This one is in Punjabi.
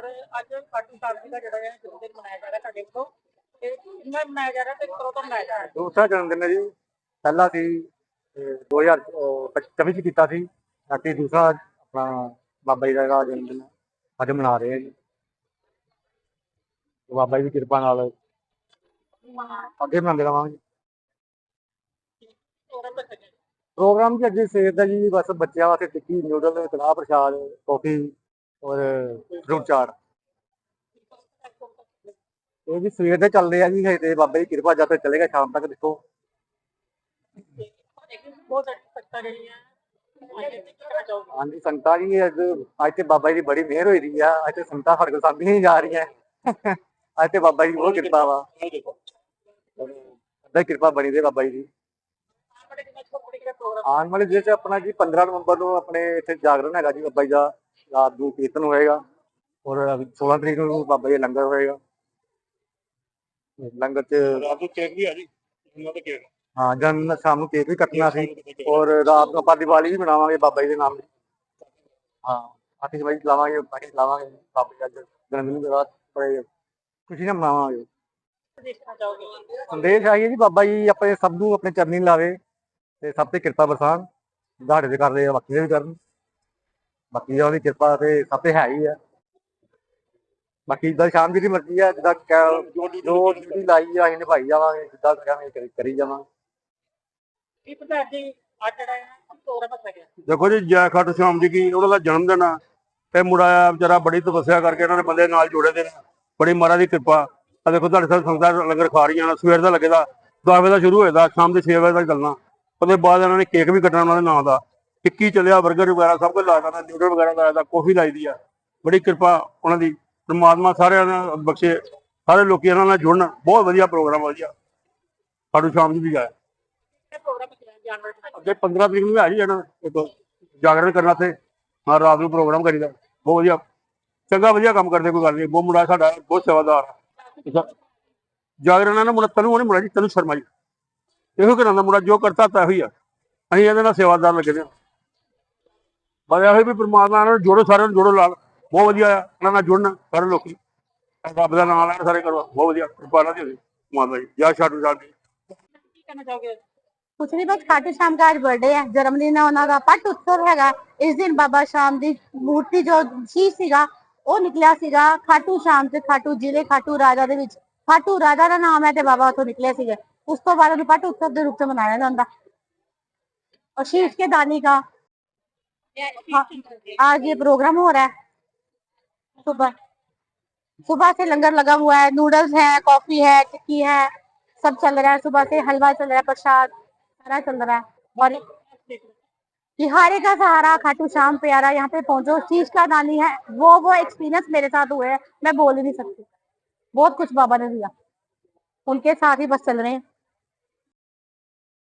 ਸਰ ਅੱਜ ਖਾਟੂ ਸਾਹਿਬ ਜੀ ਦਾ ਜਿਹੜਾ ਹੈ ਜਨਮ ਦਿਨ ਮਨਾਇਆ ਜਾ ਰਿਹਾ ਤੁਹਾਡੇ ਵੱਲੋਂ ਇਹ ਕਿੰਨਾ ਮਨਾਇਆ ਜਾ ਰਿਹਾ ਤੇ ਕਦੋਂ ਤੋਂ ਮਨਾਇਆ ਜਾ ਰਿਹਾ? ਦੂਸਰਾ ਜਨਮ ਦਿਨ ਹੈ ਜੀ। ਪਹਿਲਾ ਸੀ ਇਹ 2025 ਚ ਕੀਤਾ ਸੀ। ਦੂਸਰਾ ਆਪਣਾ ਬਾਬਾ ਜੀ ਦਾ ਜਿਹੜਾ ਜਨਮ ਦਿਨ ਹੈ, ਅੱਜ ਮਨਾ ਰਹੇ ਹਾਂ ਜੀ। ਤੇ ਬਾਬਾ ਜੀ ਦੀ ਕਿਰਪਾ ਨਾਲ ਅੱਗੇ ਮਨਾਉਂਦੇ ਰਵਾਂਗੇ। ਪ੍ਰੋਗਰਾਮ ਜੀ ਅੱਜ ਸਵੇਰ ਦਾ ਜੀ ਬਸ ਬੱਚਿਆਂ ਵਾਸਤੇ ਟਿੱਕੀ ਨਿਊਡਲ ਕੜਾਹ ਪ੍ਰਸ਼ਾਦ ਕੌਫੀ ਔਰ ਫਰੂਟ ਚਾਟ। ਇਹ ਵੀ ਸਵੇਰ ਦੇ ਚੱਲਦੇ ਆ ਜੀ ਹਜੇ ਤੇ ਬਾਬਾ ਦੀ ਕਿਰਪਾ ਜਦ ਤੱਕ ਚੱਲੇਗਾ ਸ਼ਾਮ ਤੱਕ ਦੇਖੋ। ਬਹੁਤ ਹਾਂਜੀ ਸੰਗਤਾਂ ਜੀ ਅੱਜ ਅੱਜ ਤੇ ਬਾਬਾ ਜੀ ਦੀ ਬੜੀ ਮਿਹਰ ਹੋਈ ਦੀ ਆ ਅੱਜ ਤੇ ਸੰਗਤਾਂ ਸਾਡੇ ਕੋਲ ਸਾਂਭੀਆਂ ਹੀ ਜਾ ਰਹੀਆਂ। ਅੱਜ ਤੇ ਬਾਬਾ ਜੀ ਦੀ ਬਹੁਤ ਕਿਰਪਾ ਵਾ। ਅੱਧਾ ਕਿਰਪਾ ਬਣੀ ਦੇ ਬਾਬਾ ਜੀ ਦੀ। ਆਉਣ ਵਾਲੇ ਦਿਨ ਚ ਆਪਣਾ ਜੀ 15 ਨਵੰਬਰ ਨੂੰ ਆਪਣੇ ਇੱਥੇ ਜਾਗਰਣ ਹੈਗਾ ਜੀ ਬਾਬਾ ਜੀ ਦਾ ਰਾਤ ਨੂੰ ਕੀਰਤਨ ਹੋਏਗਾ। ਔਰ 16 ਤਰੀਕ ਨੂੰ ਬਾਬਾ ਜੀ ਦਾ ਲੰਗਰ ਹੋਏਗਾ। ਲੰਗਰ ਚ ਰਾਤ ਨੂੰ ਕੇਕ ਵੀ ਆ ਜੀ ਉਹਨਾਂ ਦਾ ਕੇਕ। ਹਾਂ ਜਨ ਸ਼ਾਮ ਨੂੰ ਕੇਕ ਵੀ ਕੱਟਣਾ ਸੀ ਔਰ ਰਾਤ ਨੂੰ ਆਪਾਂ ਦੀਵਾਲੀ ਵੀ ਮਨਾਵਾਂਗੇ ਬਾਬਾ ਜੀ ਦੇ ਨਾਮ ਦੀ। ਹਾਂ ਆਤਿਸ਼ਬਾਜ਼ੀ ਚਲਾਵਾਂਗੇ ਪਾਣੀ ਚਲਾਵਾਂਗੇ ਬਾਬਾ ਜੀ ਦਾ ਜਨਮ ਦਿਨ ਦੇ ਬਾਅਦ ਬੜੇ ਖੁਸ਼ੀ ਨਾਲ ਮਨਾਵਾਂਗੇ। ਸੰਦੇਸ਼ ਆਈ ਹੈ ਜੀ ਬਾਬਾ ਜੀ ਆਪਣੇ ਸਭ ਨੂੰ ਆਪਣੇ ਚਰਨੀ ਲਾਵੇ ਤੇ ਸਭ ਤੇ ਕਿਰਪਾ ਬਰਸਾਨ ਸਾਡੇ ਤੇ ਕਰਦੇ ਆ ਬਾਕੀ ਦੇ ਵੀ ਕਰਨ। ਬਾਕੀ ਦੀ ਕਿਰਪਾ ਤੇ ਸਭ ਤੇ ਹੈ ਹੀ ਆ। ਬਾਕੀ ਜਿੱਦਾਂ ਸ਼ਾਮ ਜੀ ਦੀ ਮਰਜ਼ੀ ਆ ਜਿੱਦਾਂ ਕਹਿ- ਜੋ ਡਿਊਟੀ ਲਾਈ ਆ ਅਸੀਂ ਨਿਭਾਈ ਜਾਵਾਂਗੇ ਜਿੱਦਾਂ ਕਰਾਂਗੇ ਕਰੀ- ਕਰੀ ਜਾਵਾਂਗੇ। ਕੀ ਪਤਾ ਜੀ ਅੱਜ ਜਿਹੜਾ ਹੈ ਪ੍ਰੋਗਰਾਮ ਰੱਖਿਆ ਗਿਆ। ਦੇਖੋ ਜੀ ਜੈ ਖਾਟੂ ਸ਼ਾਮ ਜੀ ਕੀ ਉਹਨਾਂ ਦਾ ਜਨਮ ਦਿਨ ਆ ਤੇ ਮੁੰਡਾ ਆ ਵਿਚਾਰਾ ਬੜੀ ਤਪੱਸਿਆ ਕਰਕੇ ਇਹਨਾਂ ਨੇ ਬੰਦੇ ਨਾਲ ਜੋੜੇ ਦੇ ਨੇ। ਬੜੀ ਮਹਾਰਾਜ ਦੀ ਕਿਰਪਾ। ਆ ਦੇਖੋ ਤੁਹਾਡੇ ਸਾਹ ਸੰਗਤਾਂ ਲੰਗਰ ਖਾ ਰਹੀਆਂ ਨੇ ਸਵੇਰ ਦਾ ਲੱਗੇਦਾ 10 ਵਜੇ ਦਾ ਸ਼ੁਰੂ ਹੋਏਦਾ ਸ਼ਾਮ ਦੇ 6 ਵਜੇ ਤੱਕ ਚੱਲਣਾ। ਉਹਦੇ ਬਾਅਦ ਇਹਨਾਂ ਨੇ ਕੇਕ ਵੀ ਕੱਟਣਾ ਉਹਨਾਂ ਦੇ ਨਾਂ ਦਾ। ਟਿੱਕੀ ਚੱਲਿਆ 버ਗਰ ਵਗੈਰਾ ਸਭ ਕੁਝ ਲਾਇਆ ਦਾ ਨਿਊਡਲ ਵਗੈਰਾ ਲਾਇਆ ਦਾ ਕਾਫੀ ਲਾਈ ਦੀ ਆ। ਬੜੀ ਕਿਰਪਾ ਉਹਨਾਂ ਦੀ। ਪਰਮਾਤਮਾ ਸਾਰਿਆਂ ਨਾਲ ਬਖਸ਼ੇ, ਸਾਰੇ ਲੋਕੀ ਇਹਨਾਂ ਨਾਲ ਜੁੜਨ। ਬਹੁਤ ਵਧੀਆ ਪ੍ਰੋਗਰਾਮ ਵਧੀਆ। ਖਾਟੂ ਸ਼ਾਮ ਨੂੰ ਵੀ ਆਇਆ। ਅੱਗੇ 15 ਤਰੀਕ ਨੂੰ ਵੀ ਆ ਜੀ ਜਾਣਾ। ਇੱਕ ਜਾਗਰਣ ਕਰਨਾ ਤੇ ਹਾਂ, ਰਾਤ ਨੂੰ ਪ੍ਰੋਗਰਾਮ ਕਰੀਦਾ। ਬਹੁਤ ਵਧੀਆ। ਚੰਗਾ ਵਧੀਆ ਕੰਮ ਕਰਦੇ ਕੋਈ ਗੱਲ ਨਹੀਂ। ਬਹੁਤ ਮੁੰਡਾ ਸਾਡਾ, ਬਹੁਤ ਸੇਵਾਦਾਰ ਆ। ਜਾਗਰਣ ਨਾਲ ਮੁੰਡਾ ਤੈਨੂੰ ਉਹਨੇ ਮੁੰਡਾ ਜੀ, ਤੈਨੂੰ ਸ਼ਰਮਾ ਜੀ ਇਹੋ ਕਿ ਦਾ ਮੁੰਡਾ ਜੋ ਕਰਤਾ ਤਾਂ ਇਹੋ ਹੀ ਆ। ਅਸੀਂ ਇਹਦੇ ਨਾਲ ਸੇਵਾਦਾਰ ਲੱਗੇ ਦੇ ਬਸ ਇਹੋ ਵੀ ਪ੍ਰਮਾਤਮਾ ਨਾਲ ਜੋੜੋ, ਸਾਰਿਆਂ ਨੂੰ ਜੋੜੋ ਲਾਲ। ਬਹੁਤ ਵਧੀਆ ਆ ਇਹਨਾਂ ਨਾਲ ਜੁੜਨ ਸਾਰੇ ਲੋਕੀ ਰੱਬ ਦਾ ਨਾਮ ਲੈਣ ਸਾਰੇ ਕਰਵਾ ਬਹੁਤ ਵਧੀਆ ਕਿਰਪਾ ਨਾਲ ਦੀ ਹੋਵੇ ਮਾਤਾ ਜੀ ਜੈ ਸ਼ਾਟੂ ਸਾਹਿਬ ਜੀ ਕੀ ਕਹਿਣਾ ਚਾਹੋਗੇ ਕੁਛ ਨਹੀਂ ਬਸ ਖਾਟੂ ਸ਼ਾਮ ਦਾ ਅੱਜ ਬਰਥਡੇ ਹੈ ਜਨਮ ਦਿਨ ਹੈ ਉਹਨਾਂ ਦਾ ਪਟ ਉਤਸਵ ਹੈਗਾ ਇਸ ਦਿਨ ਬਾਬਾ ਸ਼ਾਮ ਦੀ ਮੂਰਤੀ ਜੋ ਸੀ ਸੀਗਾ ਉਹ ਨਿਕਲਿਆ ਸੀਗਾ ਖਾਟੂ ਸ਼ਾਮ ਤੇ ਖਾਟੂ ਜ਼ਿਲ੍ਹੇ ਖਾਟੂ ਰਾਜਾ ਦੇ ਵਿੱਚ ਖਾਟੂ ਰਾਜਾ ਦਾ ਨਾਮ ਹੈ ਤੇ ਬਾਬਾ ਉੱਥੋਂ ਨਿਕਲੇ ਸੀਗੇ ਉਸ ਤੋਂ ਬਾਅਦ ਉਹਨੂੰ ਪਟ ਉਤਸਵ ਦੇ ਰੂਪ ਚ ਮਨਾਇਆ ਜਾਂਦਾ और शीश के दानी का हाँ, आज ये प्रोग्राम हो रहा है सुबह सुबह से लंगर लगा हुआ है नूडल्स है कॉफ़ी है, टिक्की है, सब चल रहा है सुबह से, हलवा चल रहा है, प्रसाद, सारा चल रहा है, और बिहारी का सहारा, खाटू श्याम प्यारा, यहाँ पे पहुंचो, चीज़ का दानी है, वो वो एक्सपीरियंस मेरे साथ हुए है, मैं बोल ही नहीं सकती। बहुत कुछ बाबा ने दिया, उनके साथ ही बस चल रहे हैं।